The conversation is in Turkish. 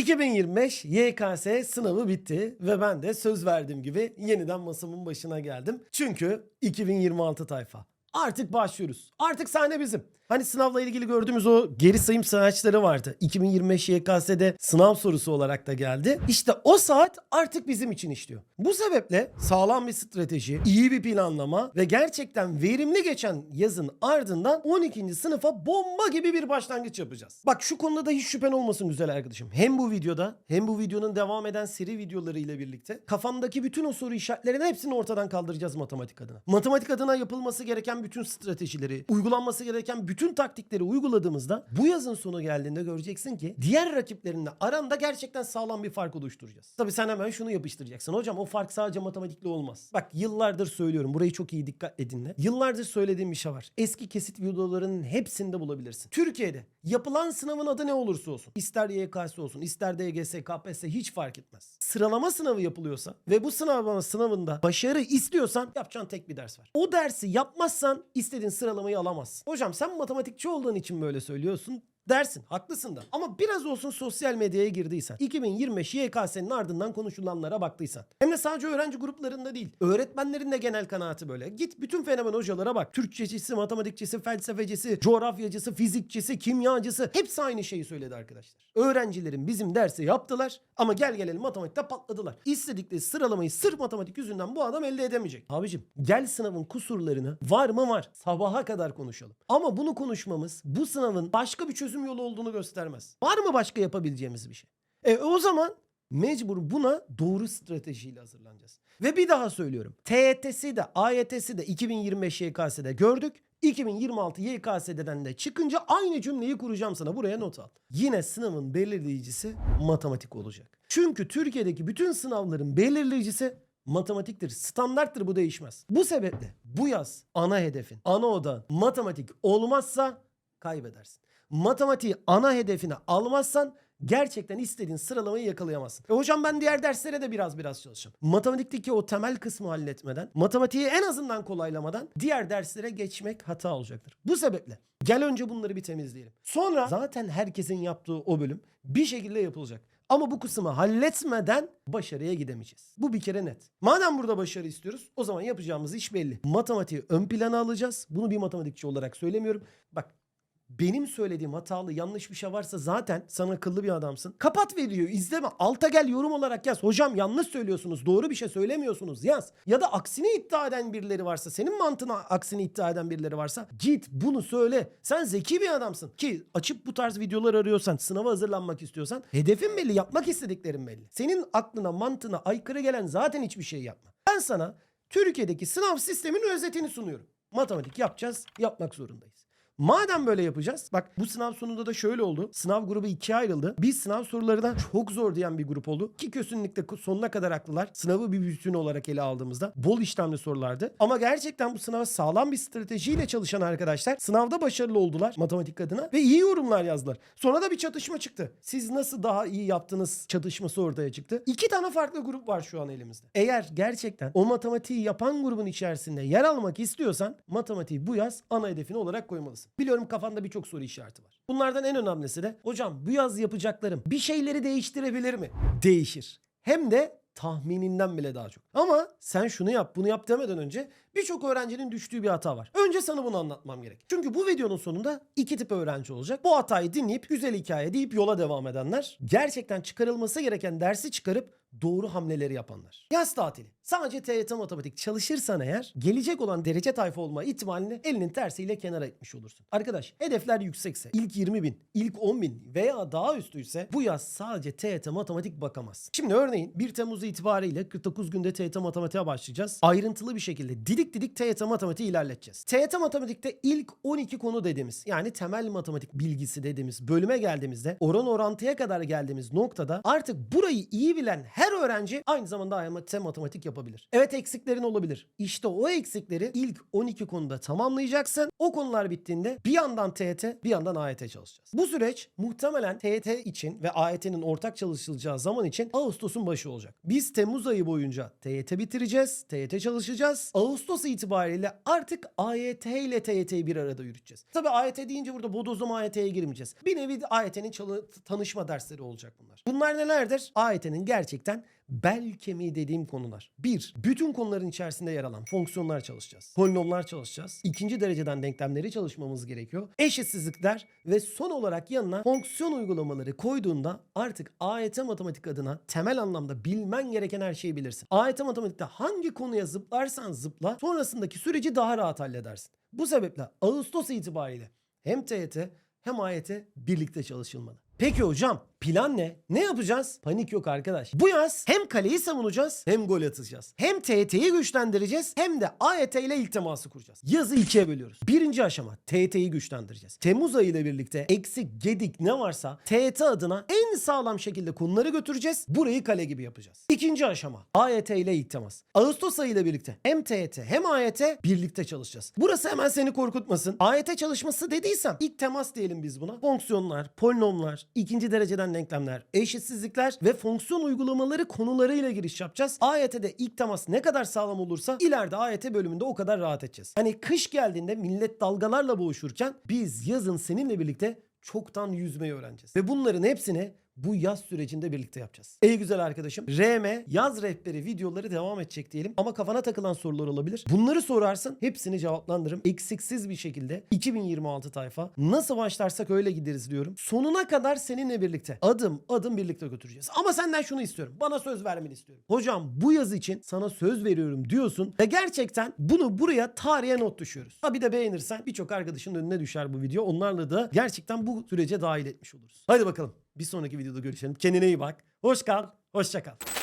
2025 YKS sınavı bitti ve ben de söz verdiğim gibi yeniden masamın başına geldim. Çünkü 2026 tayfa. Artık başlıyoruz. Artık sahne bizim. Hani sınavla ilgili gördüğümüz o geri sayım saatleri vardı. 2025 YKS'de sınav sorusu olarak da geldi. İşte o saat artık bizim için işliyor. Bu sebeple sağlam bir strateji, iyi bir planlama ve gerçekten verimli geçen yazın ardından 12. sınıfa bomba gibi bir başlangıç yapacağız. Bak şu konuda da hiç şüphen olmasın güzel arkadaşım. Hem bu videoda hem bu videonun devam eden seri videoları ile birlikte kafamdaki bütün o soru işaretlerinin hepsini ortadan kaldıracağız matematik adına. Matematik adına yapılması gereken bütün stratejileri, uygulanması gereken bütün taktikleri uyguladığımızda bu yazın sonu geldiğinde göreceksin ki diğer rakiplerinle aranda gerçekten sağlam bir fark oluşturacağız. Tabii sen hemen şunu yapıştıracaksın. Hocam o fark sadece matematikle olmaz. Bak yıllardır söylüyorum. Burayı çok iyi dikkatle dinle. Yıllardır söylediğim bir şey var. Eski kesit videolarının hepsinde bulabilirsin. Türkiye'de yapılan sınavın adı ne olursa olsun. ister YKS olsun, ister DGS, KPSS hiç fark etmez. Sıralama sınavı yapılıyorsa ve bu sınavlama sınavında başarı istiyorsan yapacağın tek bir ders var. O dersi yapmazsan istediğin sıralamayı alamazsın. Hocam sen matematikçi olduğun için böyle söylüyorsun dersin. Haklısın da. Ama biraz olsun sosyal medyaya girdiysen, 2025 YKS'nin ardından konuşulanlara baktıysan. Hem de sadece öğrenci gruplarında değil. Öğretmenlerin de genel kanaati böyle. Git bütün fenomen hocalara bak. Türkçecisi, matematikçisi, felsefecisi, coğrafyacısı, fizikçisi, kimyacısı. Hepsi aynı şeyi söyledi arkadaşlar. Öğrencilerin bizim dersi yaptılar ama gel gelelim matematikte patladılar. İstedikleri sıralamayı sırf matematik yüzünden bu adam elde edemeyecek. Abicim gel sınavın kusurlarını var mı var sabaha kadar konuşalım. Ama bunu konuşmamız bu sınavın başka bir çözüm yolu olduğunu göstermez. Var mı başka yapabileceğimiz bir şey? E o zaman mecbur buna doğru stratejiyle hazırlanacağız. Ve bir daha söylüyorum. TYT'si de AYT'si de 2025 YKS'de gördük. 2026 YKS'den de çıkınca aynı cümleyi kuracağım sana. Buraya not al. Yine sınavın belirleyicisi matematik olacak. Çünkü Türkiye'deki bütün sınavların belirleyicisi matematiktir. Standarttır bu değişmez. Bu sebeple bu yaz ana hedefin, ana odan matematik olmazsa kaybedersin. Matematiği ana hedefine almazsan gerçekten istediğin sıralamayı yakalayamazsın. E hocam ben diğer derslere de biraz biraz çalışacağım. Matematikteki o temel kısmı halletmeden, matematiği en azından kolaylamadan diğer derslere geçmek hata olacaktır. Bu sebeple gel önce bunları bir temizleyelim. Sonra zaten herkesin yaptığı o bölüm bir şekilde yapılacak. Ama bu kısmı halletmeden başarıya gidemeyeceğiz. Bu bir kere net. Madem burada başarı istiyoruz o zaman yapacağımız iş belli. Matematiği ön plana alacağız. Bunu bir matematikçi olarak söylemiyorum. Bak benim söylediğim hatalı yanlış bir şey varsa zaten sana akıllı bir adamsın. Kapat videoyu izleme. Alta gel yorum olarak yaz. Hocam yanlış söylüyorsunuz. Doğru bir şey söylemiyorsunuz yaz. Ya da aksini iddia eden birileri varsa senin mantığına aksini iddia eden birileri varsa git bunu söyle. Sen zeki bir adamsın. Ki açıp bu tarz videolar arıyorsan sınava hazırlanmak istiyorsan hedefin belli yapmak istediklerin belli. Senin aklına mantığına aykırı gelen zaten hiçbir şey yapma. Ben sana Türkiye'deki sınav sisteminin özetini sunuyorum. Matematik yapacağız, yapmak zorundayız. Madem böyle yapacağız. Bak bu sınav sonunda da şöyle oldu. Sınav grubu ikiye ayrıldı. Bir sınav sorularına çok zor diyen bir grup oldu. Ki kesinlikle sonuna kadar haklılar. Sınavı bir bütün olarak ele aldığımızda bol işlemli sorulardı. Ama gerçekten bu sınava sağlam bir stratejiyle çalışan arkadaşlar sınavda başarılı oldular matematik adına ve iyi yorumlar yazdılar. Sonra da bir çatışma çıktı. Siz nasıl daha iyi yaptınız çatışması ortaya çıktı. İki tane farklı grup var şu an elimizde. Eğer gerçekten o matematiği yapan grubun içerisinde yer almak istiyorsan matematiği bu yaz ana hedefine olarak koymalısın. Biliyorum kafanda birçok soru işareti var. Bunlardan en önemlisi de hocam bu yaz yapacaklarım bir şeyleri değiştirebilir mi? Değişir. Hem de tahmininden bile daha çok. Ama sen şunu yap bunu yap demeden önce birçok öğrencinin düştüğü bir hata var. Önce sana bunu anlatmam gerek. Çünkü bu videonun sonunda iki tip öğrenci olacak. Bu hatayı dinleyip güzel hikaye deyip yola devam edenler. Gerçekten çıkarılması gereken dersi çıkarıp doğru hamleleri yapanlar. Yaz tatili. Sadece TYT matematik çalışırsan eğer gelecek olan derece tayfa olma ihtimalini elinin tersiyle kenara etmiş olursun. Arkadaş hedefler yüksekse ilk 20 bin, ilk 10 bin veya daha üstüyse bu yaz sadece TYT matematik bakamazsın. Şimdi örneğin 1 Temmuz itibariyle 49 günde TYT matematiğe başlayacağız. Ayrıntılı bir şekilde didik didik TYT matematiği ilerleteceğiz. TYT matematikte ilk 12 konu dediğimiz yani temel matematik bilgisi dediğimiz bölüme geldiğimizde oran orantıya kadar geldiğimiz noktada artık burayı iyi bilen her öğrenci aynı zamanda AYT matematik yapabilir. Evet eksiklerin olabilir. İşte o eksikleri ilk 12 konuda tamamlayacaksın. O konular bittiğinde bir yandan TYT bir yandan AYT çalışacağız. Bu süreç muhtemelen TYT için ve AYT'nin ortak çalışılacağı zaman için Ağustos'un başı olacak. Biz Temmuz ayı boyunca TYT bitireceğiz. TYT çalışacağız. Ağustos itibariyle artık AYT ile TYT'yi bir arada yürüteceğiz. Tabii AYT deyince burada bodozlama AYT'ye girmeyeceğiz. Bir nevi AYT'nin tanışma dersleri olacak bunlar. Bunlar nelerdir? AYT'nin gerçekten bel kemiği dediğim konular. Bir, bütün konuların içerisinde yer alan fonksiyonlar çalışacağız. Polinomlar çalışacağız. İkinci dereceden denklemleri çalışmamız gerekiyor. Eşitsizlikler ve son olarak yanına fonksiyon uygulamaları koyduğunda artık AYT matematik adına temel anlamda bilmen gereken her şeyi bilirsin. AYT matematikte hangi konuya zıplarsan zıpla sonrasındaki süreci daha rahat halledersin. Bu sebeple Ağustos itibariyle hem TYT hem AYT birlikte çalışılmalı. Peki hocam plan ne? Ne yapacağız? Panik yok arkadaş. Bu yaz hem kaleyi savunacağız hem gol atacağız. Hem TYT'yi güçlendireceğiz hem de AYT ile ilk teması kuracağız. Yazı ikiye bölüyoruz. Birinci aşama TYT'yi güçlendireceğiz. Temmuz ayı ile birlikte eksik gedik ne varsa TYT adına en sağlam şekilde konuları götüreceğiz. Burayı kale gibi yapacağız. İkinci aşama AYT ile ilk temas. Ağustos ayı ile birlikte hem TYT hem AYT birlikte çalışacağız. Burası hemen seni korkutmasın. AYT çalışması dediysem ilk temas diyelim biz buna. Fonksiyonlar, polinomlar, ikinci dereceden denklemler, eşitsizlikler ve fonksiyon uygulamaları konularıyla giriş yapacağız. AYT'de ilk temas ne kadar sağlam olursa ileride AYT bölümünde o kadar rahat edeceğiz. Hani kış geldiğinde millet dalgalarla boğuşurken biz yazın seninle birlikte çoktan yüzmeyi öğreneceğiz. Ve bunların hepsini bu yaz sürecinde birlikte yapacağız. Ey güzel arkadaşım RM yaz rehberi videoları devam edecek diyelim ama kafana takılan sorular olabilir. Bunları sorarsın hepsini cevaplandırırım. Eksiksiz bir şekilde 2026 tayfa nasıl başlarsak öyle gideriz diyorum. Sonuna kadar seninle birlikte adım adım birlikte götüreceğiz. Ama senden şunu istiyorum. Bana söz vermeni istiyorum. Hocam bu yaz için sana söz veriyorum diyorsun ve gerçekten bunu buraya tarihe not düşüyoruz. Ha bir de beğenirsen birçok arkadaşın önüne düşer bu video. Onlarla da gerçekten bu sürece dahil etmiş oluruz. Hadi bakalım bir sonraki videoda görüşelim. Kendine iyi bak. Hoş kal. Hoşça kal.